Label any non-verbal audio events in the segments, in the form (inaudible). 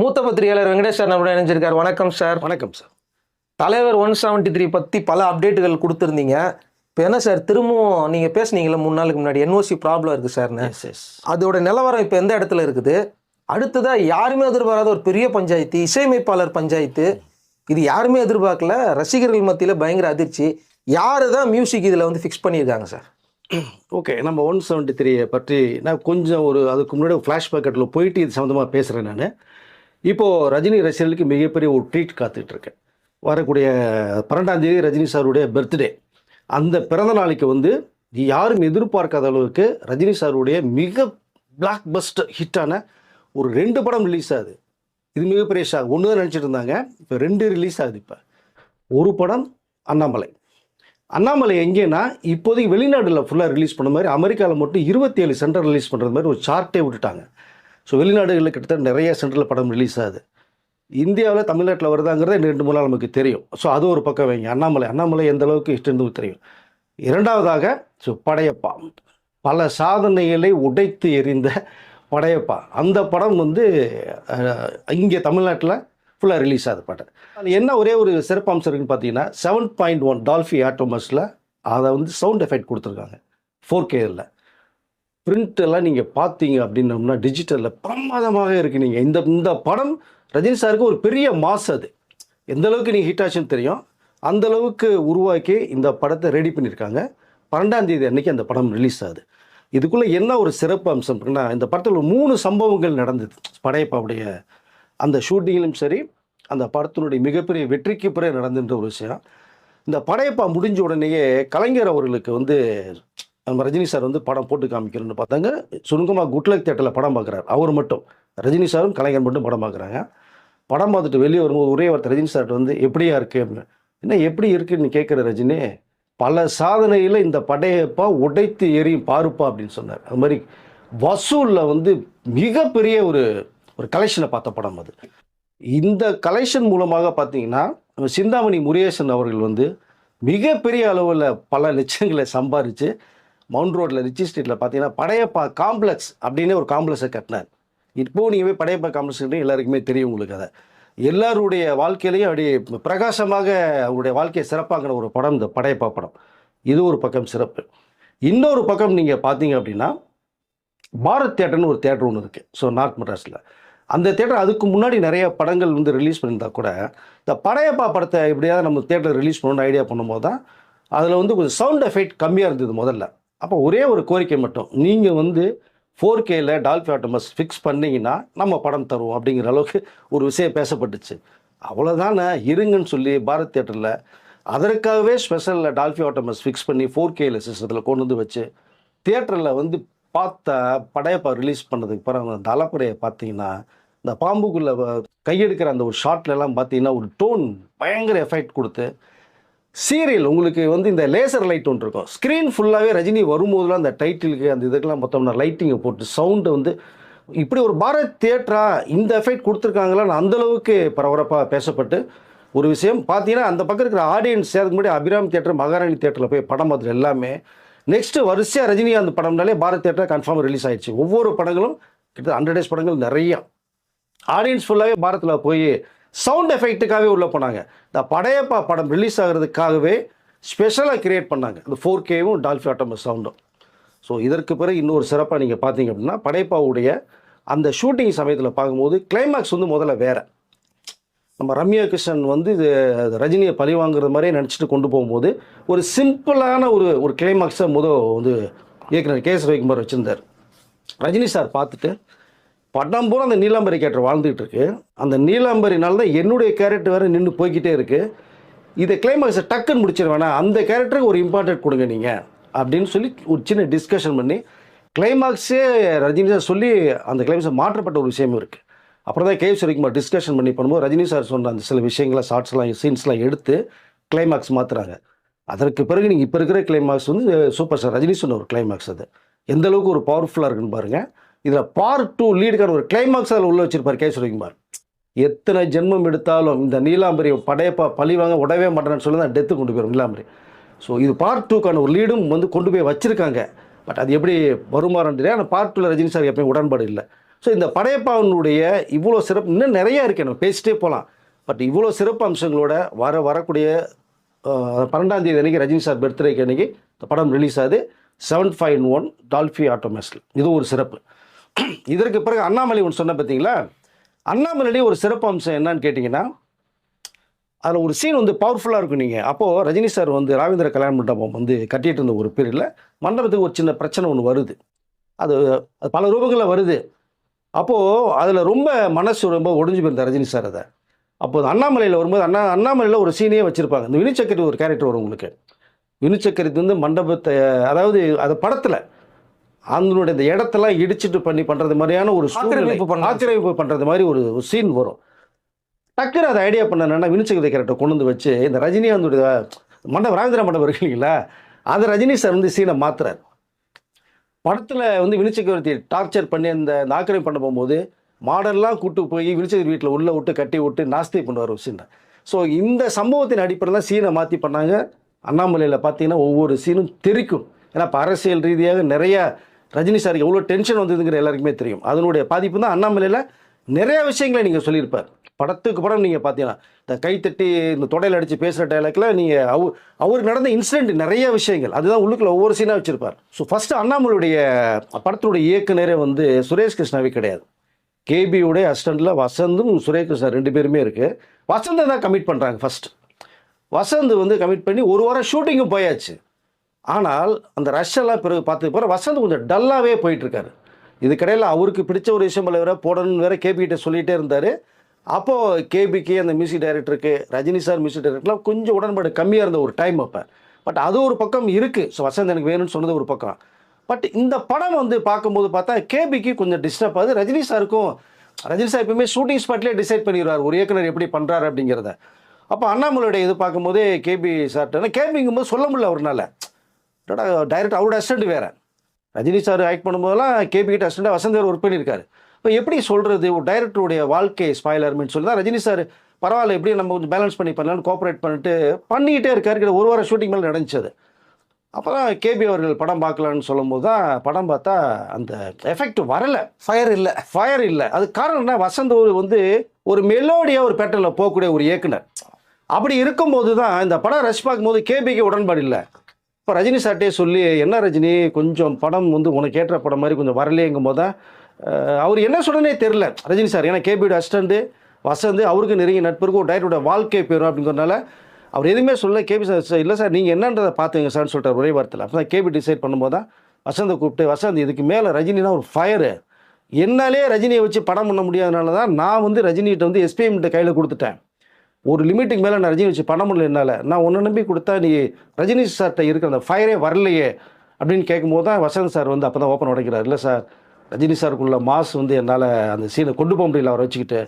மூத்த பத்திரிகையாளர் வெங்கடேஷ் சார் நம்மளோட இணைஞ்சிருக்கார். வணக்கம் சார். வணக்கம் சார். தலைவர் ஒன் செவன்ட்டி த்ரீ பற்றி பல அப்டேட்டுகள் கொடுத்துருந்தீங்க. இப்போ என்ன சார் திரும்பவும் நீங்கள் பேசுனீங்களே மூணு நாளுக்கு முன்னாடி என்ஓசி ப்ராப்ளம் இருக்குது சார்னு அதோட நிலவரம் இப்போ எந்த இடத்துல இருக்குது? அடுத்ததாக யாருமே எதிர்பாராத ஒரு பெரிய பஞ்சாயத்து இசையமைப்பாளர் பஞ்சாயத்து. இது யாருமே எதிர்பார்க்கல. ரசிகர்கள் மத்தியில் பயங்கர அதிர்ச்சி. யாரு தான் மியூசிக் இதில் வந்து ஃபிக்ஸ் பண்ணியிருக்காங்க சார்? ஓகே நம்ம ஒன் செவன்ட்டி த்ரீயை பற்றி நான் கொஞ்சம் ஒரு அதுக்கு முன்னாடி ஃப்ளாஷ்பேக்கெட்டில் போயிட்டு இது சம்மந்தமாக பேசுகிறேன் நான். இப்போது ரஜினி ரசிகர்களுக்கு மிகப்பெரிய ஒரு ட்ரீட் காத்துட்டு இருக்கேன் வரக்கூடிய பன்னெண்டாம் தேதி ரஜினி சாருடைய பர்த்டே அந்த பிறந்த நாளைக்கு வந்து யாரும் எதிர்பார்க்காத அளவுக்கு ரஜினி சாருடைய மிக பிளாக் பஸ்டர் ஹிட்டான ஒரு ரெண்டு படம் ரிலீஸ் ஆகுது. இது மிகப்பெரிய ஷாக் ஒன்று தான் நினச்சிட்டு இருந்தாங்க. இப்போ ரெண்டு ரிலீஸ் ஆகுது இப்போ. ஒரு படம் அண்ணாமலை. அண்ணாமலை எங்கேன்னா இப்போதைக்கு வெளிநாடுல ஃபுல்லாக ரிலீஸ் பண்ண மாதிரி அமெரிக்காவில் மட்டும் இருபத்தி ஏழு சென்டர் ரிலீஸ் பண்ணுறது மாதிரி ஒரு சார்ட்டே விட்டுட்டாங்க. ஸோ வெளிநாடுகளில் கிட்டத்தட்ட நிறைய சென்டரில் படம் ரிலீஸ் ஆகுது. இந்தியாவில் தமிழ்நாட்டில் வருதாங்கிறது ரெண்டு மூணு நாள் நமக்கு தெரியும். ஸோ அது ஒரு பக்கம் வைங்க. அண்ணாமலை. அண்ணாமலை எந்த அளவுக்கு இஷ்டம் தெரியும். இரண்டாவதாக ஸோ படையப்பா. பல சாதனைகளை உடைத்து எறிந்த படையப்பா. அந்த படம் வந்து இங்கே தமிழ்நாட்டில் ஃபுல்லாக ரிலீஸ் ஆகுது படம் அது என்ன ஒரே ஒரு சிறப்பம்சம் இருக்குன்னு பார்த்தீங்கன்னா செவன் பாயிண்ட் ஒன் டால்ஃபி ஆட்டோமஸில் அதை வந்து சவுண்ட் எஃபெக்ட் கொடுத்துருக்காங்க. ஃபோர் கேயில் பிரிண்ட் எல்லாம் நீங்கள் பார்த்தீங்க அப்படின்னோம்னா டிஜிட்டலில் பிரமாதமாக இருக்குது நீங்கள் இந்த இந்த படம் ரஜினி சாருக்கு ஒரு பெரிய மாஸ் அது. எந்த அளவுக்கு நீங்கள் ஹிட் ஆச்சுன்னு தெரியும். அந்த அளவுக்கு உருவாக்கி இந்த படத்தை ரெடி பண்ணியிருக்காங்க பன்னெண்டாம் தேதி அன்னைக்கு அந்த படம் ரிலீஸ் ஆகுது. இதுக்குள்ளே என்ன ஒரு சிறப்பு அம்சம் இருக்குன்னா இந்த படத்தில் ஒரு மூணு சம்பவங்கள் நடந்தது. படையப்பாவுடைய அந்த ஷூட்டிங்கிலும் சரி அந்த படத்தினுடைய மிகப்பெரிய வெற்றிக்கு பிறகு நடந்துன்ற ஒரு விஷயம். இந்த படையப்பா முடிஞ்ச உடனேயே கலைஞர் அவர்களுக்கு வந்து நம்ம ரஜினி சார் வந்து படம் போட்டு காமிக்கணும்னு பார்த்தாங்க. சுருங்கமாக குட்லக் தேட்டரில் படம் பார்க்குறாரு. அவர் மட்டும். ரஜினி சாரும் கலைஞர் மட்டும் படம் பார்க்குறாங்க. படம் பார்த்துட்டு வெளியே வரும்போது ஒரே ஒருத்தர் ரஜினி சார்ட்ட வந்து எப்படியா இருக்குது அப்படின்னு. என்ன எப்படி இருக்குன்னு கேட்குற ரஜினி பல சாதனையில் இந்த படையப்பா உடைத்து எரியும் பாருப்பா அப்படின்னு சொன்னார். அது மாதிரி வசூலில் வந்து மிகப்பெரிய ஒரு ஒரு கலெக்ஷனை பார்த்த படம் அது. இந்த கலெக்ஷன் மூலமாக பார்த்தீங்கன்னா நம்ம சிந்தாமணி முருகேசன் அவர்கள் வந்து மிகப்பெரிய அளவில் பல லட்சங்களை சம்பாரித்து மவுண்ட் ரோட்டில் ரிச்சி ஸ்ட்ரீட்டில் பார்த்தீங்கன்னா படையப்பா காம்ப்ளெக்ஸ் அப்படின்னு ஒரு காம்ப்ளெக்ஸை கட்டினார். இப்போ நீங்கள் போய் படையப்பா காம்ப்ளெக்ஸ் எல்லாருக்குமே தெரியும் உங்களுக்கு அதை. எல்லாருடைய வாழ்க்கையிலையும் அப்படி பிரகாசமாக அவருடைய வாழ்க்கையை சிறப்பாங்கிற ஒரு படம் இந்த படையப்பா படம். இது ஒரு பக்கம் சிறப்பு. இன்னொரு பக்கம் நீங்கள் பார்த்தீங்க அப்படின்னா பாரத் தேட்டர்னு ஒரு தேட்டர் ஒன்று இருக்குது ஸோ நார்த் மெட்ராஸில் அந்த தேட்டர் அதுக்கு முன்னாடி நிறைய படங்கள் வந்து ரிலீஸ் பண்ணியிருந்தா கூட இந்த படையப்பா படத்தை எப்படியாவது நம்ம தேட்டரில் ரிலீஸ் பண்ணணும்னு ஐடியா பண்ணும்போது தான் அதில் வந்து கொஞ்சம் சவுண்ட் எஃபெக்ட் கம்மியாக இருந்தது முதல்ல. அப்போ ஒரே ஒரு கோரிக்கை மட்டும். நீங்கள் வந்து ஃபோர் கேல டால்ஃபி ஆட்டோமஸ் ஃபிக்ஸ் பண்ணீங்கன்னா நம்ம படம் தருவோம் அப்படிங்கிற அளவுக்கு ஒரு விஷயம் பேசப்பட்டுச்சு. அவ்வளோதானே இருங்கன்னு சொல்லி பாரத் தேட்டரில் அதற்காகவே ஸ்பெஷலில் டால்ஃபி ஆட்டோமஸ் ஃபிக்ஸ் பண்ணி ஃபோர் கேல சிஸ்டத்தில் கொண்டு வந்து வச்சு தியேட்டரில் வந்து பார்த்த படையப்பா ரிலீஸ் பண்ணதுக்கு பிறகு அந்த அலப்பறையை பார்த்தீங்கன்னா இந்த பாம்புக்குள்ளே கையெடுக்கிற அந்த ஒரு ஷாட்லலாம் பார்த்தீங்கன்னா ஒரு டோன் பயங்கர எஃபெக்ட் கொடுத்து சீரியல் உங்களுக்கு வந்து இந்த லேசர் லைட் ஒன்று இருக்கும். ஸ்க்ரீன் ஃபுல்லாகவே ரஜினி வரும்போதெல்லாம் அந்த டைட்டிலுக்கு அந்த இதுக்கெல்லாம் மொத்தம் லைட்டிங்கை போட்டு சவுண்டு வந்து இப்படி ஒரு பாரத் தியேட்டரா இந்த எஃபெக்ட் கொடுத்துருக்காங்களான்னு அந்தளவுக்கு பரபரப்பாக பேசப்பட்டு ஒரு விஷயம். பார்த்தீங்கன்னா அந்த பக்கம் இருக்கிற ஆடியன்ஸ் அதுக்கு முன்னாடி அபிராம் தியேட்டர் மகாராணி தியேட்டரில் போய் படம் பார்த்துட்டு எல்லாமே நெக்ஸ்ட்டு வரிசையாக ரஜினிகாந்த் படம்னாலே பாரத் தியேட்டர் கன்ஃபார்ம் ரிலீஸ் ஆயிடுச்சு. ஒவ்வொரு படங்களும் கிட்டத்தட்ட ஹண்ட்ரட் டேஸ் படங்கள் நிறையா. ஆடியன்ஸ் ஃபுல்லாகவே பாரத்தில் போய் சவுண்ட் எஃபெக்ட்டுக்காகவே உள்ளே போனாங்க. இந்த படையப்பா படம் ரிலீஸ் ஆகிறதுக்காகவே ஸ்பெஷலாக கிரியேட் பண்ணாங்க. இந்த ஃபோர் கேவும் டால்ஃபி ஆட்டோமஸ் சவுண்டும் ஸோ இதற்கு பிறகு இன்னொரு சிறப்பாக நீங்கள் பார்த்தீங்க அப்படின்னா படையப்பாவுடைய அந்த ஷூட்டிங் சமயத்தில் பார்க்கும்போது கிளைமேக்ஸ் வந்து முதல்ல வேறு. நம்ம ரம்யா கிருஷ்ணன் வந்து இது ரஜினியை பழி வாங்குறது மாதிரியே நினச்சிட்டு கொண்டு போகும்போது ஒரு சிம்பிளான ஒரு ஒரு கிளைமாக்ஸை முத வந்து இயக்குனர் கே எஸ் ரவிக்குமார் வச்சுருந்தார். ரஜினி சார் பார்த்துட்டு பட்டம் பூரா அந்த நீலாம்பரி கேரக்டர் வாழ்ந்துகிட்டு இருக்கு அந்த நீலாம்பரினால தான் என்னுடைய கேரக்டர் வேறு நின்று போய்கிட்டே இருக்கு. இதை கிளைமாக்ஸை டக்குன்னு முடிச்சிட வேணாம் அந்த கேரக்டருக்கு ஒரு இம்பார்ட்டன்ட் கொடுங்க நீங்கள் அப்படின்னு சொல்லி ஒரு சின்ன டிஸ்கஷன் பண்ணி கிளைமாக்ஸே ரஜினி சார் சொல்லி அந்த கிளைமாக்ஸை மாற்றப்பட்ட ஒரு விஷயமும் இருக்குது அப்புறம் தான் கேஎஸ் ரவிக்குமார் டிஸ்கஷன் பண்ணி பண்ணும்போது ரஜினி சார் சொன்ன அந்த சில விஷயங்களை ஷார்ட்ஸ்லாம் சீன்ஸ்லாம் எடுத்து கிளைமாக்ஸ் மாற்றுறாங்க அதற்கு பிறகு நீங்கள் இப்போ இருக்கிற கிளைமாக்ஸ் வந்து சூப்பர் சார் ரஜினி சொன்ன ஒரு கிளைமாக்ஸ் அது. எந்த அளவுக்கு ஒரு பவர்ஃபுல்லாக இருக்குன்னு பாருங்கள் இதில் பார்ட் டூ லீடுக்கான ஒரு கிளைமாக்ஸ் அதில் உள்ள வச்சிருப்பார் கே சுரவிக்குமார் எத்தனை ஜென்மம் எடுத்தாலும் இந்த நீலாம்பரி படையப்பா பழி வாங்க உடவே மாட்டேன்னு சொல்லி தான் டெத்து கொண்டு போயிடும் நீலாம்பரி. ஸோ இது பார்ட் டூக்கான ஒரு லீடும் வந்து கொண்டு போய் வச்சுருக்காங்க. பட் அது எப்படி வருமாறன்னு தெரியாது ஆனால் பார்ட் டூவில் ரஜினி சார் எப்பயும் உடன்பாடு இல்லை. ஸோ இந்த படையப்பாவினுடைய இவ்வளோ சிறப்பு இன்னும் நிறையா இருக்கு. நம்ம பேசிட்டே போகலாம் பட் இவ்வளோ சிறப்பு அம்சங்களோட வர வரக்கூடிய பன்னெண்டாம் தேதி அன்றைக்கி ரஜினி சார் பர்த்டேக்கு அன்றைக்கி இந்த படம் ரிலீஸ் ஆகுது. செவன் ஃபைவ் ஒன் டால்ஃபி ஆட்டோமேஸ்டில் இது ஒரு சிறப்பு. (clears throat) இதற்கு பிறகு அண்ணாமலை ஒன்று சொன்ன பார்த்தீங்களா? அண்ணாமலையிலேயே ஒரு சிறப்பு அம்சம் என்னன்னு கேட்டிங்கன்னா அதில் ஒரு சீன் வந்து பவர்ஃபுல்லாக இருக்கும் நீங்கள் அப்போது ரஜினி சார் வந்து ராவேந்திர கல்யாண மண்டபம் வந்து கட்டிட்டு இருந்த ஒரு பீரியடில் மண்டபத்துக்கு ஒரு சின்ன பிரச்சனை ஒன்று வருது. அது அது பல ரூபங்களில் வருது. அப்போது அதில் ரொம்ப மனசு ரொம்ப ஒடிஞ்சு போயிருந்த ரஜினி சார் அதை. அப்போது அண்ணாமலையில் வரும்போது அண்ணா அண்ணாமலையில் ஒரு சீனே வச்சுருப்பாங்க. இந்த வினுச்சக்கரி ஒரு கேரக்டர் வரும் உங்களுக்கு. வினுச்சக்கரித்து வந்து மண்டபத்தை அதாவது அது படத்தில் அதனுடைய இந்த இடத்தெல்லாம் இடிச்சிட்டு பண்ணி பண்ணுறது மாதிரியான ஒரு ஆக்கிரமிப்பு பண்ணுறது மாதிரி ஒரு சீன் வரும். டக்குன்னு அதை ஐடியா பண்ணனா வினுச்சக்கரி கேரக்டர் கொண்டு வந்து வச்சு இந்த ரஜினிகாந்துடைய மண்டபம் ராஜேந்திர மண்டபம் இருக்கு இல்லைங்களா? அதை ரஜினி சார் வந்து சீனை மாத்துறாரு. படத்தில் வந்து வினுச்சக்கரவர்த்தி டார்ச்சர் பண்ணி அந்த ஆக்கிரமிப்பு பண்ண போகும்போது மாடல்லாம் கூட்டு போய் வினுச்சக்கரி வீட்டில் உள்ளே விட்டு கட்டி விட்டு நாஸ்தி பண்ணுவார் சீனை ஸோ இந்த சம்பவத்தின் அடிப்படையில் தான் சீனை மாற்றி பண்ணாங்க. அண்ணாமலையில் பார்த்தீங்கன்னா ஒவ்வொரு சீனும் தெரிக்கும். ஏன்னா இப்போ அரசியல் ரீதியாக நிறைய ரஜினி சாருக்கு எவ்வளோ டென்ஷன் வந்ததுங்கிற எல்லாருக்குமே தெரியும். அதனுடைய பாதிப்பு தான் அண்ணாமலையில் நிறைய விஷயங்களை நீங்கள் சொல்லியிருப்பார். படத்துக்கு படம் நீங்கள் பார்த்தீங்கன்னா இந்த கைத்தட்டி இந்த தொடையில் அடித்து பேசுகிற டைலாக்கில் நீங்கள் அவ அவருக்கு நடந்த இன்சிடென்ட் நிறைய விஷயங்கள் அதுதான் உள்ளுக்குள்ள ஒவ்வொரு சீனாக வச்சுருப்பார். ஸோ ஃபஸ்ட்டு அண்ணாமலையுடைய படத்தினுடைய இயக்குனரே வந்து சுரேஷ் கிருஷ்ணாவே கிடையாது. கேபியுடைய அசிஸ்டண்ட்டில் வசந்தும் சுரேஷ் கிருஷ்ணா ரெண்டு பேருமே இருக்குது வசந்தை தான் கமிட் பண்ணுறாங்க ஃபர்ஸ்ட் வசந்த் வந்து கமிட் பண்ணி ஒரு வாரம் ஷூட்டிங்கும் போயாச்சு. ஆனால் அந்த ரஷ்யெல்லாம் பிறகு பார்த்து போகிற வசந்த் கொஞ்சம் டல்லாகவே போயிட்டுருக்காரு. இதுக்கடையில் அவருக்கு பிடிச்ச ஒரு விஷயம் இல்லை வேற போடணும்னு வேற கேபிகிட்ட சொல்லிகிட்டே இருந்தார். அப்போது கேபிக்கு அந்த மியூசிக் டைரக்டருக்கு ரஜினி சார் மியூசிக் டைரக்டர்லாம் கொஞ்சம் உடன்பாடு கம்மியாக இருந்த ஒரு டைம் அப்போ. பட் அது ஒரு பக்கம் இருக்குது ஸோ வசந்த் எனக்கு வேணும்னு சொன்னது ஒரு பக்கம். பட் இந்த படம் வந்து பார்க்கும்போது பார்த்தா கேபிக்கு கொஞ்சம் டிஸ்டர்ப் ஆகுது. ரஜினி சாருக்கும் ரஜினி சார் எப்பவுமே ஷூட்டிங் ஸ்பாட்லேயே டிசைட் பண்ணிடுவார். ஒரு இயக்குனர் எப்படி பண்ணுறாரு அப்படிங்கிறத. அப்போ அண்ணாமலையுடைய இது பார்க்கும்போதே கேபி சார்ட்ட கேபிங்கும்போது சொல்ல முடியல அவர்னால. டைரக்ட் அவரோட அசிஸ்டண்ட் வேறு. ரஜினி சார் ஆக்ட் பண்ணும்போதெல்லாம் கேபி கிட்ட அசிஸ்டண்டாக வசந்தர் ஒர்க் பண்ணியிருக்காரு. இப்போ எப்படி சொல்கிறது ஒரு டைரக்டருடைய வாழ்க்கை ஸ்பாயிலர்மெண்ட் சொல்லி தான் ரஜினி சார் பரவாயில்ல எப்படி நம்ம கொஞ்சம் பேலன்ஸ் பண்ணி பண்ணலாம்னு கோஆப்ரேட் பண்ணிட்டு பண்ணிக்கிட்டே இருக்காரு. கிட்ட ஒரு வாரம் ஷூட்டிங் மேலே நடந்துச்சு அது. அப்போ தான் கேபி அவர்கள் படம் பார்க்கலான்னு சொல்லும்போது தான் படம் பார்த்தா அந்த எஃபெக்ட் வரலை. ஃபயர் இல்லை. ஃபயர் இல்லை. அது காரணம் என்ன? வசந்த் ஒரு வந்து ஒரு மெலோடியாக ஒரு பேட்டர்னில் போகக்கூடிய ஒரு இயக்குனர். அப்படி இருக்கும்போது தான் இந்த படம் ரஷ் பார்க்கும்போது கேபிக்கு உடன்பாடு இல்லை. இப்போ ரஜினி சார்ட்டே சொல்லி என்ன ரஜினி கொஞ்சம் படம் வந்து உனக்கு ஏற்ற படம் மாதிரி கொஞ்சம் வரலையேங்கும் போது? தான் அவர் என்ன சொல்றனே தெரில ரஜினி சார். ஏன்னா கேபியோட அசிஸ்டண்ட்டு வசந்து அவருக்கு நெருங்கிய நட்பு ஒரு டைரக்டரோட வாழ்க்கை போயிடும் அப்படிங்கிறனால அவர் எதுவுமே சொல்ல கேபி சார் சார் இல்லை சார் நீங்கள் என்னன்றதை பார்த்துங்க சார்னு சொல்லிட்டார் ஒரே வார்த்தையில். அப்போ தான் கேபி டிசைட் பண்ணும்போது தான் வசந்தை கூப்பிட்டு வசந்த் இதுக்கு மேலே ரஜினினா ஒரு ஃபயரு என்னாலே ரஜினியை வச்சு படம் பண்ண முடியாதனால தான் நான் வந்து ரஜினிகிட்ட வந்து எஸ்பிஎம்கிட்ட கையில் கொடுத்துட்டேன். ஒரு லிமிட்டுக்கு மேலே நான் ரஜினி வச்சு பண்ண முடியல என்னால். நான் ஒன்று நம்பி கொடுத்தா நீ ரஜினி சார்கிட்ட இருக்கிற அந்த ஃபயரே வரலையே அப்படின்னு கேட்கும்போது தான் வசந்த் சார் வந்து அப்போ தான் ஓப்பன் உடைக்கிறார். இல்லை சார் ரஜினி சாருக்குள்ள மாஸ் வந்து என்னால் அந்த சீனை கொண்டு போக முடியல அவரை வச்சுக்கிட்டு.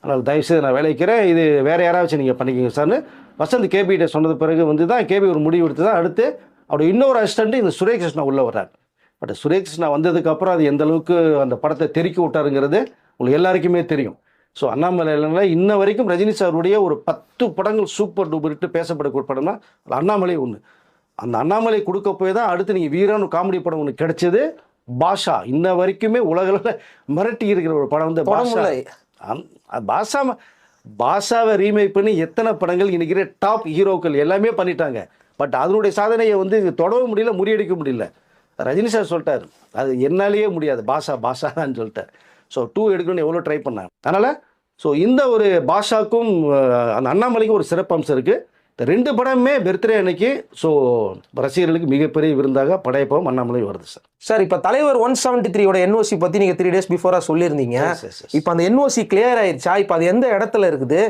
அதனால் தயவுசெய்து நான் வேலைக்கிறேன் இது வேறு யாராவது நீங்கள் பண்ணிக்கிங்க சார்னு வசந்த் கேபிகிட்ட சொன்னது பிறகு வந்து தான் கேபி ஒரு முடிவு எடுத்து தான் அடுத்து அவருடைய இன்னொரு அசிஸ்டண்ட்டு இந்த சுரேஷ் கிருஷ்ணா உள்ளே வர்றார். பட் சுரேஷ் கிருஷ்ணா வந்ததுக்கப்புறம் அது எந்த அளவுக்கு அந்த படத்தை தெறிக்கி விட்டாருங்கிறது உங்களுக்கு எல்லாருக்குமே தெரியும். ஸோ அண்ணாமலையில இன்ன வரைக்கும் ரஜினி சாருடைய ஒரு பத்து படங்கள் சூப்பர் டூப்பர்ட்டு பேசப்படக்கூடிய படம்னா அது அண்ணாமலை ஒன்று அந்த அண்ணாமலை கொடுக்க போய் தான் அடுத்து நீங்கள் வீரான்னு காமெடி படம் ஒன்று கிடைச்சது பாஷா. இன்ன வரைக்குமே உலகில் மிரட்டி இருக்கிற ஒரு படம் வந்து பாஷா. பாஷா பாஷாவை ரீமேக் பண்ணி எத்தனை படங்கள் இன்னைக்கு டாப் ஹீரோக்கள் எல்லாமே பண்ணிட்டாங்க. பட் அதனுடைய சாதனையை வந்து தொடவும் முடியல முறியடிக்க முடியல. ரஜினி சார் சொல்லிட்டார் அது என்னாலேயே முடியாது பாஷா பாஷா தான் சொல்லிட்டார். ஸோ டூ எடுக்கணும்னு எவ்வளோ ட்ரை பண்ணேன் அதனால் ஸோ இந்த ஒரு பாஷாக்கும் அந்த அண்ணாமலைக்கும் ஒரு சிறப்பு அம்சம் இருக்குது இந்த ரெண்டு படமே பர்த்டே அன்னைக்கு ஸோ ரசிகர்களுக்கு மிகப்பெரிய விருந்தாக படையப்பவும் அண்ணாமலை வருது சார் சார் இப்போ தலைவர் ஒன் செவன்டி த்ரீயோட என்ஓசி பற்றி நீங்கள் த்ரீ டேஸ் பிஃபோராக சொல்லியிருந்தீங்க. இப்போ அந்த என்ஓசி கிளியர் ஆயிடுச்சா? இப்போ அது எந்த இடத்துல இருக்குது?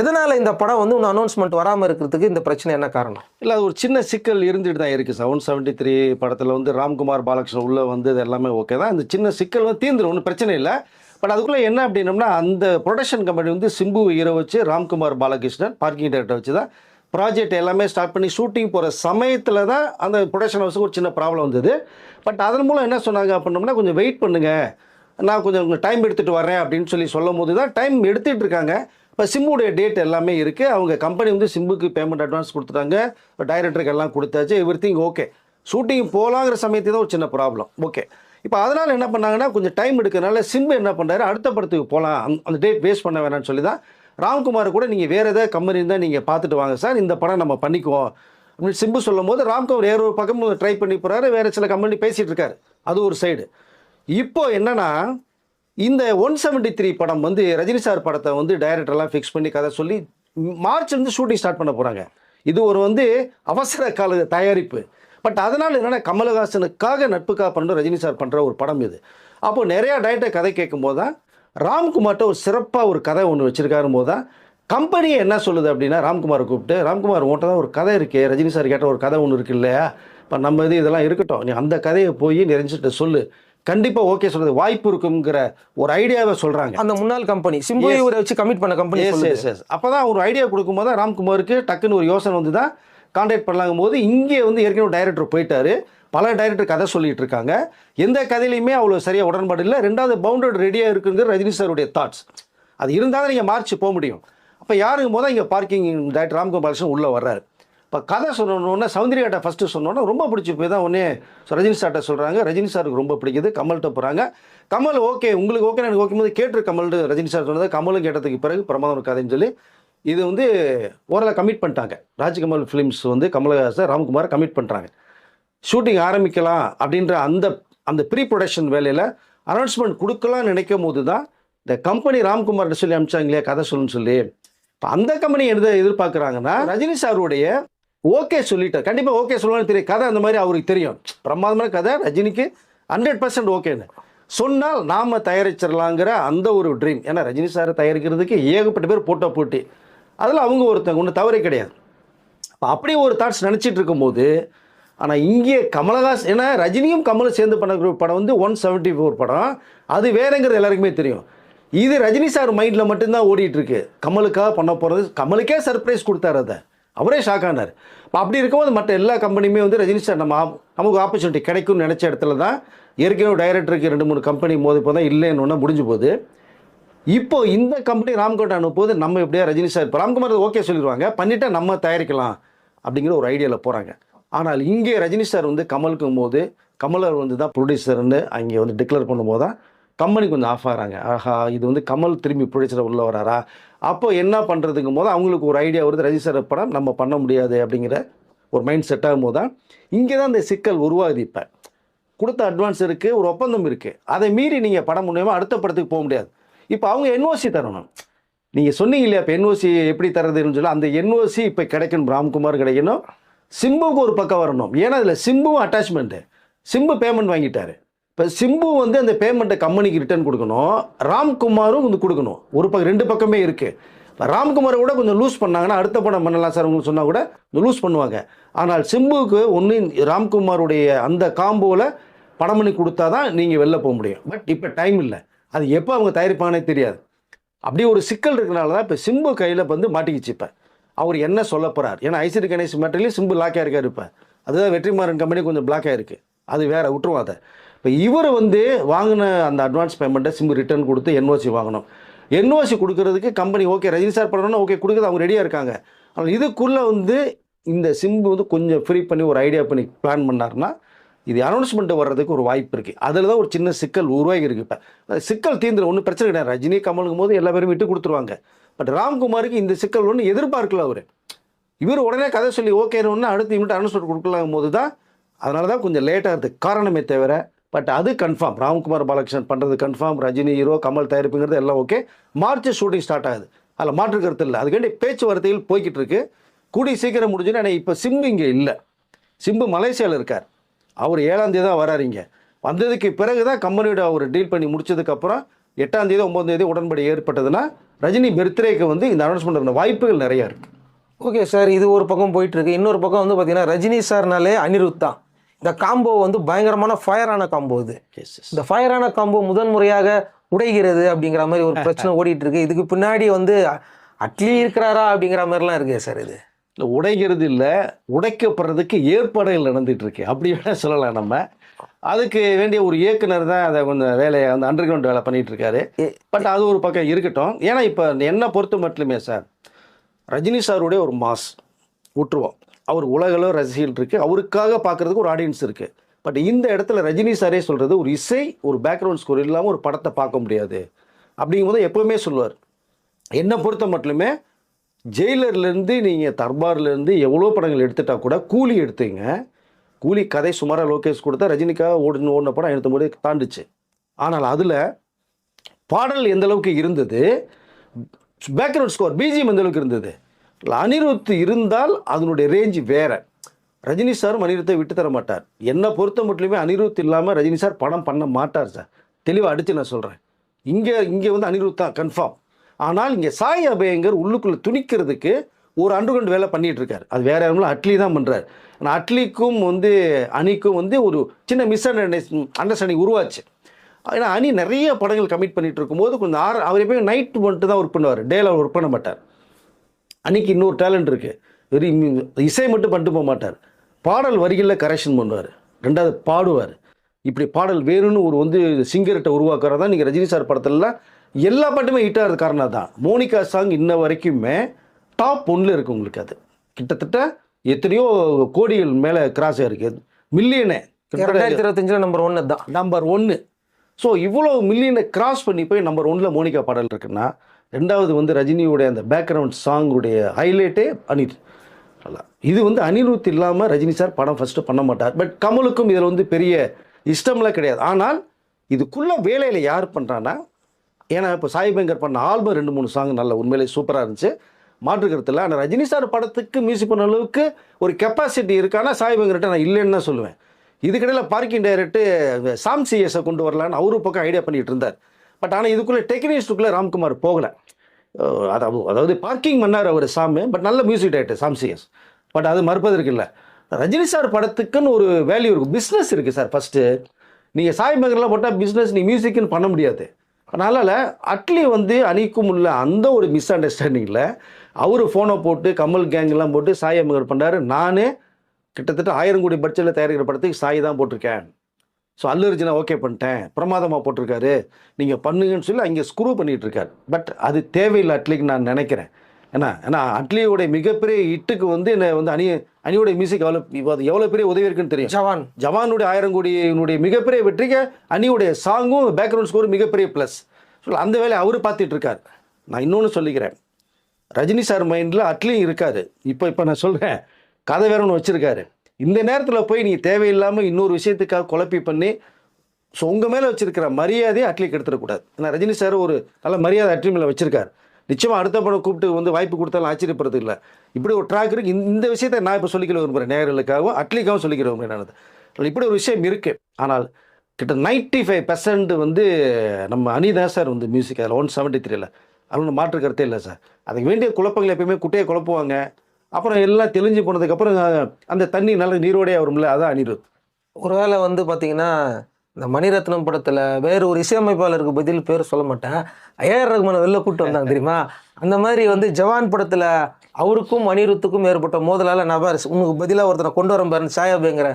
எதனால் இந்த படம் வந்து இன்னும் அனௌன்ஸ்மெண்ட் வராமல் இருக்கிறதுக்கு இந்த பிரச்சனை என்ன காரணம்? இல்லை அது ஒரு சின்ன சிக்கல் இருந்துட்டு தான் இருக்குது சார் ஒன் செவன்ட்டி த்ரீ படத்தில் வந்து ராம்குமார் பாலகிருஷ்ணன் உள்ளே வந்து இது எல்லாமே ஓகே தான். இந்த சின்ன சிக்கல் வந்து தீர்ந்துடும் ஒன்றும் பிரச்சனை இல்லை. பட் அதுக்குள்ளே என்ன அப்படின்னம்னா அந்த ப்ரொடக்ஷன் கம்பெனி வந்து சிம்பு ஹீரோ வச்சு ராம்குமார் பாலகிருஷ்ணன் பார்க்கிங் டேரக்டர் வச்சு தான் ப்ராஜெக்ட் எல்லாமே ஸ்டார்ட் பண்ணி ஷூட்டிங் போகிற சமயத்தில் தான் அந்த ப்ரொடக்ஷன் ஹவுஸுக்கு ஒரு சின்ன ப்ராப்ளம் வந்தது. பட் அதன் மூலம் என்ன சொன்னாங்க அப்படின்னம்னா கொஞ்சம் வெயிட் பண்ணுங்கள் நான் கொஞ்சம் டைம் எடுத்துகிட்டு வரேன் அப்படின்னு சொல்லி சொல்லும் போது தான் டைம் எடுத்துகிட்டு இருக்காங்க. இப்போ சிம்முடைய டேட் எல்லாமே இருக்குது அவங்க கம்பெனி வந்து சிம்புக்கு பேமெண்ட் அட்வான்ஸ் கொடுத்துட்டாங்க. டைரக்டருக்கு எல்லாம் கொடுத்தாச்சு. எவ்ரி திங் ஓகே ஷூட்டிங் போகலாங்கிற சமயத்தில் தான் ஒரு சின்ன ப்ராப்ளம் ஓகே இப்போ அதனால் என்ன பண்ணாங்கன்னா கொஞ்சம் டைம் எடுக்கிறனால சிம்பு என்ன பண்ணுறாரு அடுத்த படத்துக்கு போகலாம் அந்த டேட் வேஸ்ட் பண்ண வேணாம்னு சொல்லி தான் ராம்குமார் கூட நீங்கள் வேறு ஏதாவது கம்பெனி இருந்தால் நீங்கள் பார்த்துட்டு வாங்க சார். இந்த படம் நம்ம பண்ணிக்குவோம். அப்படின்னு சிம்பு சொல்லும் போது ராம்குமார் வேறு ஒரு பக்கம் ட்ரை பண்ணி போகிறாரு வேறு சில கம்பெனி பேசிகிட்டு இருக்காரு. அது ஒரு சைடு இப்போ என்னென்னா இந்த ஒன் செவன்டி த்ரீ படம் வந்து ரஜினி சார் படத்தை வந்து டைரக்டர்லாம் ஃபிக்ஸ் பண்ணி கதை சொல்லி மார்ச்லேருந்து ஷூட்டிங் ஸ்டார்ட் பண்ண போகிறாங்க இது ஒரு வந்து அவசர கால தயாரிப்பு. பட் அதனால் என்னென்னா கமலஹாசனுக்காக நட்புக்காக பண்ணுற ரஜினி சார் பண்ணுற ஒரு படம் இது. அப்போது நிறையா டைரக்டர் கதை கேட்கும்போது தான் ராம்குமார்ட்ட ஒரு சிறப்பாக ஒரு கதை ஒன்று வச்சுருக்காரும்போது தான் கம்பெனியை என்ன சொல்லுது அப்படின்னா ராம்குமாரை கூப்பிட்டு ராம்குமார் உன்ட்ட தான் ஒரு கதை இருக்கே. ரஜினி சார் கேட்ட ஒரு கதை ஒன்று இருக்கு இல்லையா? இப்போ நம்ம இது இதெல்லாம் இருக்கட்டும். நீ அந்த கதையை போய் நிறைஞ்சிட்டு சொல்லு. கண்டிப்பாக ஓகே சொல்றது. வாய்ப்பு இருக்குங்கிற ஒரு ஐடியாவை சொல்கிறாங்க அந்த முன்னாள் கம்பெனி சிம்பு Yes. இவரை வச்சு கமிட் பண்ண கம்பெனி எஸ் எஸ் எஸ் அப்போ தான் ஒரு ஐடியா கொடுக்கும்போது தான் ராம்குமாருக்கு டக்குன்னு ஒரு யோசனை வந்து தான் கான்டாக்ட் பண்ணலாங்கும் போது இங்கே வந்து ஏற்கனவே டைரக்டர் போயிட்டாரு. பல டைரக்டர் கதை சொல்லிட்டு இருக்காங்க. எந்த கதையிலையுமே அவ்வளோ சரியாக உடன்பாடு இல்லை. ரெண்டாவது பவுண்டட் ரெடியாக இருக்குங்கிற ரஜினி சாருடைய தாட்ஸ் அது இருந்தால் தான் நீங்கள் மார்ச் போக முடியும். அப்போ யாருங்கும் போது இங்கே பார்க்கிங் டைரக்டர் ராம்குமார் பாலகிருஷ்ணன் உள்ளே வர்றாரு. இப்போ கதை சொன்னோன்னே சௌந்தர்யாட்ட ஃபஸ்ட்டு சொன்னோன்னா ரொம்ப பிடிச்சி போய் தான் உடனே ரஜினி சார்ட்ட சொல்கிறாங்க ரஜினி சாருக்கு ரொம்ப பிடிக்குது. கமல்கிட்ட போகிறாங்க கமல் ஓகே உங்களுக்கு ஓகே எனக்கு ஓகே போது கேட்டு கமல் ரஜினி சார் சொன்னதை. கமலும் கேட்டதுக்கு பிறகு பிரமாதம் ஒரு கதைன்னு சொல்லி இது வந்து ஓரளவு கமிட் பண்ணிட்டாங்க. ராஜ்கமல் ஃபிலிம்ஸ் வந்து கமலஹாசன் ராம்குமார் கமிட் பண்ணுறாங்க ஷூட்டிங் ஆரம்பிக்கலாம் அப்படின்ற அந்த அந்த ப்ரீ ப்ரொடக்ஷன் வேலையில் அனௌன்ஸ்மெண்ட் கொடுக்கலாம்னு நினைக்கும் போது தான் இந்த கம்பெனி ராம்குமார்கிட்ட சொல்லி அனுப்பிச்சாங்க இல்லையா கதை சொல்லுன்னு சொல்லி. இப்போ அந்த கம்பெனி எது எதிர்பார்க்குறாங்கன்னா ரஜினி சாருடைய ஓகே சொல்லிட்டார் கண்டிப்பாக ஓகே சொல்லுவான்னு தெரியும். கதை அந்த மாதிரி அவருக்கு தெரியும். பிரமாதமான கதை ரஜினிக்கு ஹண்ட்ரட் பர்சன்ட் ஓகேன்னு. சொன்னால் நாம் தயாரிச்சிடலாங்கிற அந்த ஒரு ட்ரீம் ஏன்னா ரஜினி சாரை தயாரிக்கிறதுக்கு ஏகப்பட்ட பேர் போட்டோ போட்டி. அதில் அவங்க ஒருத்தவங்க ஒன்றும் தவறே கிடையாது. அப்போ அப்படி ஒரு தாட்ஸ் நினச்சிட்டு இருக்கும்போது ஆனால் இங்கே கமலஹாஸ் ஏன்னா ரஜினியும் கமலும் சேர்ந்து பண்ண ஒரு படம் வந்து ஒன் செவன்ட்டி ஃபோர் படம். அது வேறங்கிறது எல்லாருக்குமே தெரியும். இது ரஜினி சார் மைண்டில் மட்டும்தான் ஓடிட்டுருக்கு கமலுக்காக பண்ண போகிறது கமலுக்கே சர்ப்ரைஸ் கொடுத்தாரு அதை. அவரே ஷாக் ஆனார். இப்போ அப்படி இருக்கும்போது மற்ற எல்லா கம்பெனியுமே வந்து ரஜினி சார் நம்ம நமக்கு ஆப்பர்ச்சுனிட்டி கிடைக்கும்னு நினச்ச இடத்துல தான் ஏற்கனவே டைரக்டருக்கு ரெண்டு மூணு கம்பெனி போது இப்போ தான் இல்லைன்னு ஒன்று முடிஞ்சு போகுது. இப்போ இந்த கம்பெனி ராம்கோட் அனுப்பும்போது நம்ம எப்படியா ரஜினி சார் இப்போ ராம்குமார் ஓகே சொல்லிடுவாங்க. பண்ணிட்டா நம்ம தயாரிக்கலாம் அப்படிங்கிற ஒரு ஐடியாவில் போகிறாங்க ஆனால் இங்கே ரஜினி சார் வந்து கமலுக்கும் போது கமலர் வந்து தான் ப்ரொடியூசர்னு அங்கே வந்து டிக்ளேர் பண்ணும்போது தான் கம்பெனி கொஞ்சம் ஆஃப் ஆகிறாங்க. ஆஹா இது வந்து கமல் திரும்பி ப்ரொடியூசர் உள்ள வராரா? அப்போ என்ன பண்ணுறதுங்கும் போது அவங்களுக்கு ஒரு ஐடியா வருது ரெஜிஸ்டர் படம் நம்ம பண்ண முடியாது அப்படிங்கிற ஒரு மைண்ட் செட் ஆகும்போது தான் இங்கே தான் இந்த சிக்கல் உருவாகுது இப்போ. கொடுத்த அட்வான்ஸ் இருக்குது ஒரு ஒப்பந்தம் இருக்குது அதை மீறி நீங்கள் படம் மூலியமாக அடுத்த படத்துக்கு போக முடியாது. இப்போ அவங்க என்ஓசி தரணும். நீங்கள் சொன்னீங்க இல்லையா இப்போ என்ஓசி எப்படி தரதுன்னு சொல்லி அந்த என்ஓசி இப்போ கிடைக்கணும் ராம்குமார் கிடைக்கணும். சிம்புக்கு ஒரு பக்கம் வரணும். ஏன்னா அதில் சிம்புவும் அட்டாச்மெண்ட்டு சிம்பு பேமெண்ட் வாங்கிட்டாரு. இப்போ சிம்பு வந்து அந்த பேமெண்ட்டை கம்பெனிக்கு ரிட்டர்ன் கொடுக்கணும். ராம்குமாரும் வந்து கொடுக்கணும். ஒரு பக்கம் ரெண்டு பக்கமே இருக்குது இப்போ ராம்குமாரை கூட கொஞ்சம் லூஸ் பண்ணாங்கன்னா அடுத்த படம் பண்ணலாம் சார் உங்களுக்கு சொன்னால் கூட லூஸ் பண்ணுவாங்க. ஆனால் சிம்புவுக்கு ஒன்று ராம்குமாருடைய அந்த காம்போவில் படம் பண்ணி கொடுத்தா தான் நீங்கள் வெளில போக முடியும். பட் இப்போ டைம் இல்லை. அது எப்போ அவங்க தயாரிப்பாங்கன்னே தெரியாது. அப்படி ஒரு சிக்கல் இருக்கிறனால தான் இப்போ சிம்பு கையில் வந்து மாட்டிக்கிச்சு இப்போ. அவர் என்ன சொல்ல போகிறார் ஏன்னா ஐசிடி கணேஷ் மேட்டர்லேயும் சிம்பு லாக்காக இருக்கார் இப்போ. அதுதான் வெற்றிமாறன் கம்பெனி கொஞ்சம் பிளாக்காக இருக்குது அது வேறு விட்டுருவோம் அதை இப்போ இவர் வந்து வாங்கின அந்த அட்வான்ஸ் பேமெண்ட்டை சிம்பு ரிட்டர்ன் கொடுத்து என்ஓசி வாங்கணும். என்ஓசி கொடுக்கறதுக்கு கம்பெனி ஓகே ரஜினி சார் பண்ணணும்னா ஓகே கொடுக்குறது அவங்க ரெடியாக இருக்காங்க. ஆனால் இதுக்குள்ளே வந்து இந்த சிம்பு வந்து கொஞ்சம் ஃப்ரீ பண்ணி ஒரு ஐடியா பண்ணி பிளான் பண்ணாருன்னா இது அனௌன்ஸ்மெண்ட் வர்றதுக்கு ஒரு வாய்ப்பு இருக்குது அதில் தான் ஒரு சின்ன சிக்கல் உருவாகி இருக்கு இப்போ சிக்கல் தீந்துடும் ஒன்றும் பிரச்சனை கிடையாது. ரஜினி கமலுங்கும் போது எல்லா பேரும் விட்டு கொடுத்துருவாங்க. பட் ராம்குமாருக்கு இந்த சிக்கல் ஒன்று எதிர்பார்க்கல அவர். இவர் உடனே கதை சொல்லி ஓகேன்னு அடுத்து இவன்ட்டு அனௌன்ஸ்மெண்ட் கொடுக்கலாம் போது தான் அதனால தான் கொஞ்சம் லேட்டாக இருக்குது காரணமே தவிர பட் அது கன்ஃபார்ம் ராம்குமார் பாலகிருஷ்ணன் பண்ணுறது கன்ஃபார்ம் ரஜினி ஹீரோ கமல் தயாரிப்புங்கிறது எல்லாம் ஓகே மார்ச் ஷூட்டிங் ஸ்டார்ட் ஆகுது. அதில் மாற்று கருத்து இல்லை. அதுக்காண்டி பேச்சுவார்த்தையில் போய்கிட்டு இருக்கு. கூடி சீக்கிரம் முடிஞ்சுன்னு ஆனால் இப்போ சிம்பு இங்கே இல்லை. சிம்பு மலேசியாவில் இருக்கார். அவர் ஏழாம் தேதி தான் வராருங்க வந்ததுக்கு பிறகு தான் கம்பெனியோட அவர் டீல் பண்ணி முடிச்சதுக்கப்புறம் எட்டாம் தேதி ஒன்பதாம் தேதி உடன்படி ஏற்பட்டதுன்னா ரஜினி பர்த்டேக்கு வந்து இந்த அனௌன்ஸ்மெண்ட் பண்ண வாய்ப்புகள் நிறையா இருக்குது ஓகே சார் இது ஒரு பக்கம் போயிட்டுருக்கு இன்னொரு பக்கம் வந்து பார்த்தீங்கன்னா ரஜினி சார்னாலே அனிருத் தான். இந்த காம்போ வந்து பயங்கரமான ஃபயரான காம்போ இது. இந்த ஃபயரான காம்போ முதல் முறையாக உடைகிறது அப்படிங்கிற மாதிரி ஒரு (laughs) பிரச்சனை ஓடிட்டு இருக்கு இதுக்கு பின்னாடி வந்து அட்லி இருக்கிறாரா அப்படிங்கிற மாதிரிலாம் இருக்கே சார் இது. இல்லை உடைகிறது இல்லை. உடைக்கப்படுறதுக்கு ஏற்பாடுகள் நடந்துட்டு இருக்கு அப்படி வேணா சொல்லலாம் நம்ம. அதுக்கு வேண்டிய ஒரு இயக்குனர் தான் அதை கொஞ்சம் வேலையை அந்த அண்டர் கிரவுண்ட் வேலை பண்ணிட்டு இருக்காரு பட் அது ஒரு பக்கம் இருக்கட்டும். ஏன்னா இப்போ என்னை பொறுத்த மட்டுமே சார் ரஜினி சாருடைய ஒரு மாஸ் விட்டுருவோம் அவர் உலகளவு ரசிகர்கள் இருக்கு. அவருக்காக பார்க்கறதுக்கு ஒரு ஆடியன்ஸ் இருக்கு. பட் இந்த இடத்துல ரஜினி சாரே சொல்கிறது ஒரு இசை ஒரு பேக்ரவுண்ட் ஸ்கோர் இல்லாமல் ஒரு படத்தை பார்க்க முடியாது. அப்படிங்கும்போது எப்பவுமே சொல்லுவார். என்னை பொறுத்த மட்டுமே ஜெயிலர்லேருந்து நீங்கள் தர்பார்லேருந்து எவ்வளோ படங்கள் எடுத்துட்டா கூட கூலி எடுத்தீங்க. கூலி கதை சுமாராக லோகேஷ் கொடுத்தா ரஜினிக்காக ஓடுன ஓடின படம் எடுத்த போது தாண்டுச்சு. ஆனால் அதில் பாடல் எந்தளவுக்கு இருந்தது? பேக்ரவுண்ட் ஸ்கோர் பிஜிஎம் எந்தளவுக்கு இருந்தது? அனிருத் இருந்தால் அதனுடைய ரேஞ்சு வேற. ரஜினி சாரும் அனிருத்தை விட்டு தர மாட்டார். என்னை பொறுத்த மட்டுமே அனிருத் இல்லாமல் ரஜினி சார் படம் பண்ண மாட்டார் சார். தெளிவாக அடித்து நான் சொல்கிறேன் இங்கே இங்கே வந்து அனிருத் தான் கன்ஃபார்ம் ஆனால் இங்கே சாய் அபயங்கர் உள்ளுக்குள்ளே துணிக்கிறதுக்கு ஒரு அண்டர்கிரவுண்ட் வேலை பண்ணிகிட்டு இருக்கார். அது வேறு யாரும் அட்லி தான் பண்ணுறாரு ஆனால் அட்லிக்கும் வந்து அணிக்கும் வந்து ஒரு சின்ன மிஸ் அண்டர்ஸ்டாண்டிங் உருவாச்சு. ஏன்னா அணி நிறைய படங்கள் கமிட் பண்ணிகிட்டு இருக்கும்போது கொஞ்சம் ஆறு அவர் எப்பயும் நைட் மட்டும் தான் ஒர்க் பண்ணுவார் டேல ஒர்க் பண்ண மாட்டார். அன்னைக்கு இன்னொரு டேலண்ட் இருக்குது இசை மட்டும் பண்ணிட்டு போக மாட்டார். பாடல் வரிகளில் கரெக்ஷன் பண்ணுவார். ரெண்டாவது பாடுவார். இப்படி பாடல் வேணும்னு ஒரு வந்து சிங்கர்கிட்ட உருவாக்குறதா நீங்கள் ரஜினி சார் படத்துலலாம் எல்லா பாட்டுமே ஹிட் ஆகிறது காரணம் தான் மோனிகா சாங் இன்ன வரைக்குமே டாப் ஒன்றில் இருக்குது உங்களுக்கு அது. கிட்டத்தட்ட எத்தனையோ கோடிகள் மேலே கிராஸ் ஆயிருக்கு. மில்லியனே ரெண்டாயிரத்தி இருபத்தஞ்சில் நம்பர் ஒன்று தான் நம்பர் ஒன்று ஸோ இவ்வளோ மில்லியனை கிராஸ் பண்ணி போய் நம்பர் ஒன்னில் மோனிகா பாடல் இருக்குன்னா ரெண்டாவது வந்து ரஜினியுடைய அந்த பேக்ரவுண்ட் சாங்குடைய ஹைலைட்டே அனிருத் அல்ல இது வந்து அனிருத் இல்லாமல் ரஜினி சார் படம் ஃபஸ்ட்டு பண்ண மாட்டார். பட் கமலுக்கும் இதில் வந்து பெரிய இஷ்டம்லாம் கிடையாது. ஆனால் இதுக்குள்ள வேலையில் யார் பண்ணுறான்னா ஏன்னா இப்போ சாய்பங்கர் பண்ண ஆல்பம் ரெண்டு மூணு சாங் நல்ல உண்மையிலே சூப்பராக இருந்துச்சு. மாற்றுக்கிறதுல ஆனால் ரஜினி சார் படத்துக்கு மியூசிக் பண்ண அளவுக்கு ஒரு கெப்பாசிட்டி இருக்கானா சாய்பங்கர்கிட்ட நான் இல்லைன்னு தான் சொல்லுவேன். இதுக்கிடையில் பார்க்கிங் டைரக்ட்டு சாம்சிஎஸை கொண்டு வரலான்னு அவரு பக்கம் ஐடியா பண்ணிகிட்டு இருந்தார். பட் ஆனால் இதுக்குள்ளே டெக்னீஷியனுக்குள்ளே ராம்குமார் போகலை. அதாவது அதாவது பார்க்கிங் பண்ணார் அவர் சாமி பட் நல்ல music director Sam CS but அது மறுப்பதற்கு இல்லை. ரஜினி சார் படத்துக்குன்னு ஒரு வேல்யூ இருக்கும் பிஸ்னஸ் இருக்குது சார் ஃபஸ்ட்டு நீங்கள் சாய் மகர்லாம் போட்டால் பிஸ்னஸ் நீ மியூசிக்குன்னு பண்ண முடியாது. அதனால் அட்லி வந்து அணிக்கும் உள்ள அந்த ஒரு மிஸ் அண்டர்ஸ்டாண்டிங்கில் அவர் ஃபோனை போட்டு கமல் கேங்லாம் போட்டு சாய் மகர் பண்ணாரு. நான் கிட்டத்தட்ட ஆயிரம் கோடி பட்ஜெட்டில் தயாரிக்கிற படத்துக்கு சாய் தான் போட்டிருக்கேன். ஸோ அல்லுர்ஜுனா ஓகே பண்ணிட்டேன். பிரமாதமாக போட்டிருக்காரு. நீங்கள் பண்ணுங்கன்னு சொல்லி அங்கே ஸ்க்ரூ பண்ணிட்டு இருக்காரு பட் அது தேவையில்லை அட்லிக்கு நான் நினைக்கிறேன். ஏன்னா ஏன்னா அட்லியோடைய மிகப்பெரிய இட்டுக்கு வந்து என்ன வந்து அணி அணியோடைய மியூசிக் எவ்வளோ அது எவ்வளோ பெரிய உதவி இருக்குன்னு தெரியும். ஜவான். ஜவானுடைய ஆயிரம் கோடியினுடைய மிகப்பெரிய வெற்றிக்கு அணியுடைய சாங்கும் பேக்ரவுண்ட் ஸ்கோரும் மிகப்பெரிய ப்ளஸ் ஸோ அந்த வேலையை அவர் பார்த்துட்டு இருக்கார் நான் இன்னொன்று சொல்லிக்கிறேன். ரஜினி சார் மைண்டில் அட்லியும் இருக்காரு. இப்போ இப்போ நான் சொல்கிறேன் கதை வேற ஒன்று வச்சுருக்காரு. இந்த நேரத்தில் போய் நீ தேவையில்லாமல் இன்னொரு விஷயத்துக்காக குழப்பி பண்ணி ஸோ உங்கள் மேலே வச்சிருக்கிற மரியாதையை அட்லிக்கு எடுத்துடக்கூடாது ஏன்னா ரஜினி சார் ஒரு நல்ல மரியாதை அட்லி மேலே வச்சிருக்காரு. நிச்சயமாக அடுத்த படம் கூப்பிட்டு வந்து வாய்ப்பு கொடுத்தாலும் ஆச்சரியப்படுறது இல்லை. இப்படி ஒரு ட்ராக் இருக்கு. இந்த- விஷயத்தை நான் இப்போ சொல்லிக்கிற விரும்புகிறேன் நேர்களுக்காகவும் அட்லிக்காகவும் சொல்லிக்கிற விரும்புகிறேன் இப்படி ஒரு விஷயம் இருக்குது ஆனால் கிட்ட நைன்ட்டி ஃபைவ் பர்சன்ட் வந்து நம்ம அனிதா சார் வந்து மியூசிக் அதில் ஒன் செவன்ட்டி த்ரீல அது ஒன்று மாற்று கருத்தே இல்லை சார். அதுக்கு வேண்டிய குழப்பங்கள் எப்பயுமே குட்டையை குழப்புவாங்க. அப்புறம் எல்லாம் தெளிஞ்சு போனதுக்கப்புறம் அந்த தண்ணி நல்ல நீரோடையாக வரும்ல அதான் அனிருத். ஒருவேளை வந்து பார்த்தீங்கன்னா இந்த மணிரத்னம் படத்தில் வேற ஒரு இசையமைப்பாளருக்கு பதில் பேர் சொல்ல மாட்டேன். ஏஆர் ரகுமானை வெளில கூப்பிட்டு வந்தாங்க தெரியுமா? அந்த மாதிரி வந்து ஜவான் படத்தில் அவருக்கும் அனிருத்துக்கும் ஏற்பட்ட மோதலால் நான் பாரு உனக்கு பதிலாக ஒருத்தனை கொண்டு வரேன் பாருன்னு சாயாபேங்கிற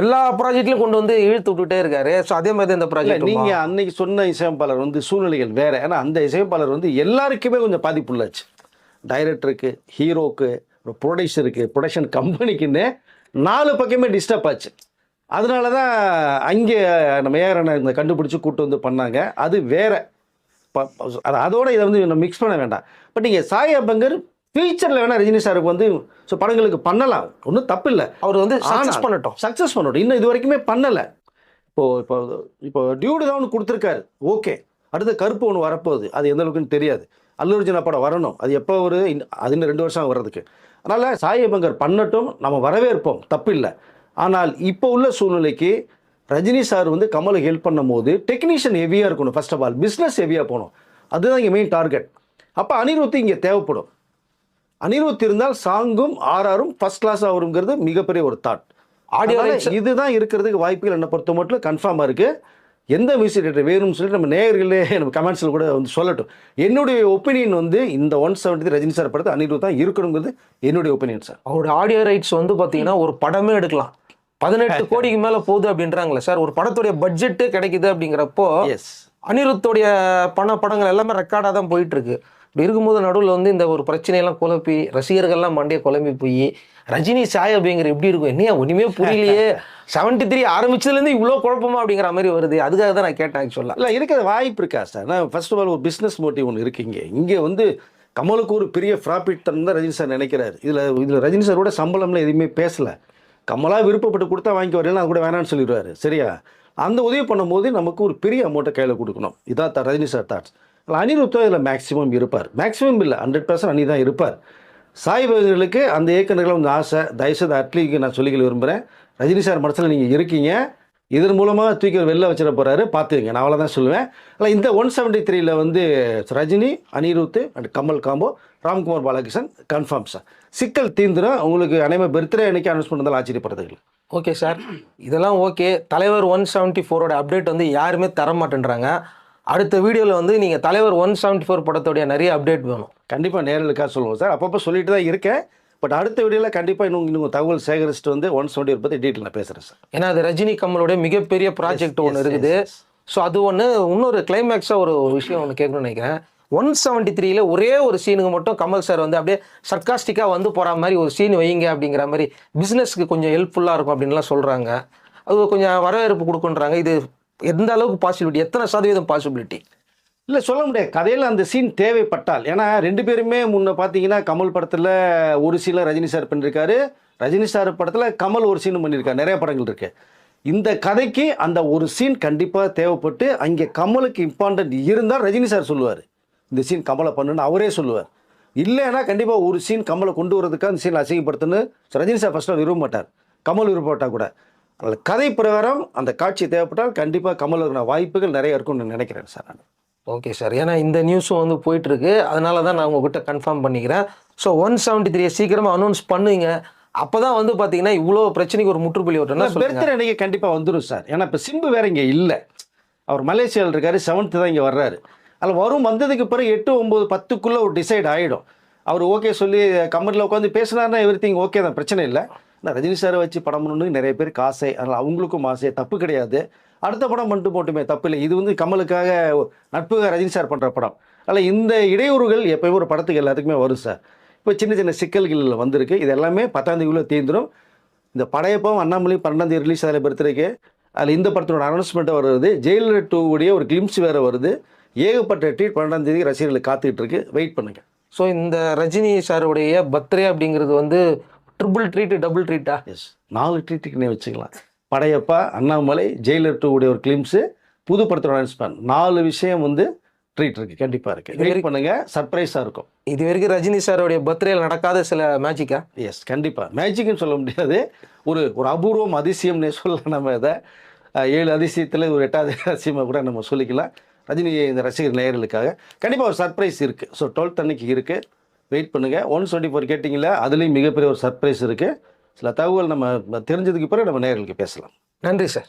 எல்லா ப்ராஜெக்ட்லையும் கொண்டு வந்து இழுத்து விட்டுட்டே இருக்காரு. ஸோ அதே மாதிரி இந்த ப்ராஜெக்ட் நீங்கள் அன்னைக்கு சொன்ன இசையமைப்பாளர் வந்து சூழ்நிலைகள் வேற. ஏன்னா அந்த இசையமைப்பாளர் வந்து எல்லாருக்குமே கொஞ்சம் பாதிப்புள்ளாச்சு டைரக்டருக்கு ஹீரோக்கு ப்ரொடியூசருக்கு ப்ரொடக்ஷன் கம்பெனிக்குன்னு நாலு பக்கமே டிஸ்டர்ப் ஆச்சு. அதனால தான் அங்கே நம்ம ஏஆர் இந்த கண்டுபிடிச்சி கூட்டு வந்து பண்ணாங்க. அது வேற. அதோட இதை வந்து மிக்ஸ் பண்ண வேண்டாம். பட் நீங்கள் சாய் அபங்கர் ஃபியூச்சரில் வேணால் ரஜினி சாருக்கு வந்து ஸோ படங்களுக்கு பண்ணலாம். ஒன்றும் தப்பு இல்லை. அவர் வந்து சக்ஸஸ் பண்ணட்டும். சக்ஸஸ் பண்ணட்டும். இன்னும் இது வரைக்குமே பண்ணலை. இப்போ இப்போ இப்போ டியூடு தான் ஒன்று கொடுத்துருக்காரு. ஓகே அடுத்து கருப்பு ஒன்று வரப்போகுது. அது எந்த அளவுக்குன்னு தெரியாது. அல்லுர்ஜுனா படம் வரணும். அது எப்போ ஒரு அது இன்னும் ரெண்டு வருஷம் வர்றதுக்கு. அதனால் சாயபங்கர் பண்ணட்டும் நம்ம வரவேற்போம். தப்பு இல்லை ஆனால் இப்போ உள்ள சூழ்நிலைக்கு ரஜினி சார் வந்து கமலுக்கு ஹெல்ப் பண்ணும்போது டெக்னீஷியன் ஹெவியாக இருக்கணும் ஃபர்ஸ்ட் ஆஃப் ஆல் பிஸ்னஸ் ஹெவியாக போகணும். அதுதான் இங்கே மெயின் டார்கெட் அப்போ அனிருத் இங்கே தேவைப்படும். அனிருத் இருந்தால் சாங்கும் ஆர்ஆரும் ஃபர்ஸ்ட் கிளாஸாக வருங்கிறது மிகப்பெரிய ஒரு தாட் ஆடியோ இதுதான் இருக்கிறதுக்கு வாய்ப்புகள் என்னை பொறுத்த மட்டும் கன்ஃபார்மாக இருக்குது எந்த மியூசிக் டேரக்டர் வேணும்னு சொல்லி நம்ம நேயர்களே நம்ம கமெண்ட்ஸில் கூட வந்து சொல்லட்டும். என்னுடைய ஒப்பீனியன் வந்து இந்த ஒன் செவன்ட்டி ரஜினி சார் படத்தை அனிருத் தான் இருக்கணுங்கிறது என்னுடைய ஒப்பீனியன் சார் அவரோட ஆடியோ ரைட்ஸ் வந்து பார்த்தீங்கன்னா ஒரு படமே எடுக்கலாம். பதினெட்டு (laughs) கோடிக்கு மேலே போகுது அப்படின்றாங்களே சார் ஒரு படத்துடைய பட்ஜெட்டு கிடைக்குது அப்படிங்கிறப்போ எஸ் அனிருத்தோடைய பண படங்கள் எல்லாமே ரெக்கார்டாக தான் போயிட்டு இருக்கு இப்படி இருக்கும்போது நடுவில் வந்து இந்த ஒரு பிரச்சனையெல்லாம் குழப்பி ரசிகர்கள்லாம் மண்டையை குழம்பி போய் ரஜினி சாய் அப்படிங்கிற எப்படி இருக்கும்? என்னையா ஒன்றுமே புரியலையே. (laughs) செவன்டி த்ரீ ஆரம்பிச்சதுலேருந்து இவ்வளோ குழப்பமா அப்படிங்கிற மாதிரி வருது. அதுக்காக தான் நான் கேட்டேன் ஆக்சுவலாக இல்லை இருக்கிற வாய்ப்பு இருக்கா சார் நான் ஃபர்ஸ்ட் ஆஃப் ஆல் ஒரு பிஸ்னஸ் மோட்டிவ் ஒன்று இருக்கீங்க இங்கே. வந்து கமலுக்கு ஒரு பெரிய ப்ராஃபிட் தான் ரஜினி சார் நினைக்கிறாரு. இதில் இதில் ரஜினி சாரோட சம்பளம்லாம் எதுவுமே பேசலை. கமலாக விருப்பப்பட்டு கொடுத்தா வாங்கி வரலாம் அது கூட வேணாம்னு சொல்லிடுவாரு. சரியா? அந்த உதவி பண்ணும்போது நமக்கு ஒரு பெரிய அமௌண்ட்டை கையில் கொடுக்கணும். இதான் த- ரஜினி சார் தாட்ஸ் அனிருத்தம் இதில் மேக்ஸிமம் இருப்பார். மேக்ஸிமம் இல்லை ஹண்ட்ரட் பர்சன்ட் அணி தான் இருப்பார். சாய் பகதர்களுக்கு அந்த இயக்குநர்கள் வந்து ஆசை தயவுசெய்து அட்லீக்கு நான் சொல்லிக்க விரும்புகிறேன் ரஜினி சார் மனசில் நீங்கள் இருக்கீங்க. இதன் மூலமாக தூக்கி வெளில வச்சிட போகிறாரு பார்த்துக்கங்க நான் அவ்வளோதான் சொல்லுவேன். ஆனால் இந்த ஒன் செவன்ட்டி த்ரீல வந்து Rajini Anirudh and Kamal combo Ramkumar Balakrishnan confirm sir சிக்கல் தீந்துரும். உங்களுக்கு அனைவரும் பர்த்டே அன்னைக்கு அனௌன்ஸ் பண்ணதால் ஆச்சரியப்படுறதுக்கு. ஓகே சார் இதெல்லாம் ஓகே தலைவர் ஒன் செவன்ட்டி ஃபோரோட அப்டேட் வந்து யாருமே தர மாட்டேன்றாங்க. அடுத்த வீடியோவில் வந்து நீங்கள் தலைவர் ஒன் செவன்ட்டி ஃபோர் படத்தோடைய நிறைய அப்டேட் வேணும். கண்டிப்பாக நேரலுக்காக சொல்லுவோம் சார் அப்பப்போ சொல்லிட்டு தான் இருக்கேன். பட் அடுத்த வீடியோவில் கண்டிப்பாக இன்னும் இன்னும் தகவல் சேகரிச்சுட்டு வந்து ஒன் செவன்ட்டி பற்றி டீட்டெயில் நான் பேசுகிறேன் சார் ஏன்னா அது ரஜினி கமலோட மிகப்பெரிய ப்ராஜெக்ட் ஒன்று இருக்குது. ஸோ அது ஒன்று இன்னொரு கிளைமேக்ஸாக ஒரு விஷயம் ஒன்று கேட்கணும்னு நினைக்கிறேன். ஒன் செவன்ட்டி த்ரீல ஒரே ஒரு சீனுக்கு மட்டும் கமல் சார் வந்து அப்படியே சர்க்காஸ்டிக்காக வந்து போகிற மாதிரி ஒரு சீன் வைங்க அப்படிங்கிற மாதிரி பிஸ்னஸ்க்கு கொஞ்சம் ஹெல்ப்ஃபுல்லாக இருக்கும் அப்படின்லாம் சொல்கிறாங்க அது கொஞ்சம் வரவேற்பு கொடுக்குன்றாங்க. இது எந்த அளவுக்கு பாசிபிலிட்டி எத்தனை சதவீதம் பாசிபிலிட்டி இல்லை சொல்ல முடியாது. கதையில் அந்த சீன் தேவைப்பட்டால். ஏன்னா ரெண்டு பேருமே முன்ன பார்த்தீங்கன்னா கமல் படத்தில் ஒரு சீனில் ரஜினி சார் பண்ணியிருக்காரு ரஜினி சார் படத்தில் கமல் ஒரு சீன் பண்ணியிருக்காரு நிறைய படங்கள் இருக்குது இந்த கதைக்கு அந்த ஒரு சீன் கண்டிப்பாக தேவைப்பட்டு அங்கே கமலுக்கு இம்பார்ட்டன்ட் இருந்தால் ரஜினி சார் சொல்லுவார். இந்த சீன் கமலை பண்ணுன்னு அவரே சொல்லுவார். இல்லைன்னா கண்டிப்பாக ஒரு சீன் கமலை கொண்டு வரதுக்கு அந்த சீன் அசிங்கப்படுத்துன்னு ரஜினி சார் ஃபஸ்ட்டாக விரும்ப மாட்டார். கமல் விருப்பப்பட்டால் கூட. அந்த கதை பிரகாரம் அந்த காட்சி தேவைப்பட்டால் கண்டிப்பாக கமலுக்கான வாய்ப்புகள் நிறைய இருக்கும்னு நான் நினைக்கிறேன் சார் நான் ஓகே சார் ஏன்னா இந்த நியூஸும் வந்து போயிட்டு இருக்கு அதனால தான் நான் உங்ககிட்ட கன்ஃபார்ம் பண்ணிக்கிறேன். ஸோ ஒன் செவன்ட்டி த்ரீ சீக்கிரமாக அனௌன்ஸ் பண்ணுவீங்க அப்போ தான் வந்து பார்த்தீங்கன்னா இவ்வளோ பிரச்சனைக்கு ஒரு முற்றுப்புள்ளி சொல்லுங்க. பர்த்டே அன்னைக்கு கண்டிப்பாக வந்துடும் சார் ஏன்னா இப்போ சிம்பு வேற இங்கே இல்லை. அவர் மலேசியாவில் இருக்காரு செவன்த்து தான் இங்கே வர்றாரு. அதில் வரும் வந்ததுக்கு பிறகு எட்டு ஒம்பது பத்துக்குள்ளே ஒரு டிசைட் ஆகிடும் அவர் ஓகே சொல்லி கமெண்ட்டில் உட்காந்து பேசினார்னா எவ்ரி திங் ஓகே தான் பிரச்சனை இல்லை. நான் ரஜினி சாரை வச்சு படம் பண்ணணும்னு நிறைய பேருக்கு ஆசை அதனால் அவங்களுக்கும் ஆசை தப்பு கிடையாது. அடுத்த படம் பண்ணிட்டு போட்டுமே தப்பு இல்லை இது வந்து கமலுக்காக நட்புக்காக ரஜினி சார் பண்ணுற படம். அதில் இந்த இடையூறுகள் எப்பயுமே ஒரு படத்துக்கு எல்லாத்துக்குமே வரும் சார். இப்போ சின்ன சின்ன சிக்கல்கள் வந்திருக்கு. இது எல்லாமே பத்தாம் தேதிக்குள்ளே தீர்ந்துடும் இந்த படையப்பம் அண்ணாமலை பன்னெண்டாம் தேதி ரிலீஸ் அதில் பர்த்டேக்கு அதில் இந்த படத்தோட அனௌன்ஸ்மெண்ட்டாக வருது. ஜெயிலர் டூ உடைய ஒரு கிளிம்ஸ் வேறு வருது. ஏகப்பட்ட ட்ரீட் பன்னெண்டாம் தேதி ரசிகர்கள் காத்துக்கிட்டு இருக்கு வெயிட் பண்ணுங்க. ஸோ இந்த ரஜினி சாருடைய பர்த்டே அப்படிங்கிறது வந்து ட்ரிபிள் ட்ரீட் டபுள் ட்ரீட்டா எஸ் நாலு ட்ரீட்டுக்குன்னே வச்சுக்கலாம். படையப்பா அண்ணாமலை ஜெயிலர் டூ உடைய ஒரு கிளிம்ஸு புது படத்தோட அனௌன்ஸ்மெண்ட் நாலு விஷயம் வந்து ட்ரீட் இருக்கு. கண்டிப்பாக இருக்கு. வெயிட் பண்ணுங்க. சர்ப்ரைஸாக இருக்கும். இது வரைக்கும் ரஜினி சாருடைய பர்த்டேல நடக்காத சில மேஜிக்கா எஸ் கண்டிப்பாக மேஜிக்னு சொல்ல முடியாது. ஒரு ஒரு அபூர்வம் அதிசயம்னே சொல்லலாம் நம்ம இதை. ஏழு அதிசயத்தில் ஒரு எட்டாவது அதிசயமாக கூட நம்ம சொல்லிக்கலாம். ரஜினி இந்த ரசிகர் நேயர்களுக்காக. கண்டிப்பாக ஒரு சர்ப்ரைஸ் இருக்குது ஸோ டுவெல்த் அன்னைக்கு இருக்குது வெயிட் பண்ணுங்கள் ஒன் டுவெண்ட்டி ஃபோர் கேட்டிங்களா அதுலேயும் மிகப்பெரிய ஒரு சர்ப்ரைஸ் இருக்குது சில தகவல் நம்ம தெரிஞ்சதுக்கு பிறகு நம்ம நேர்களுக்கு பேசலாம். நன்றி சார்.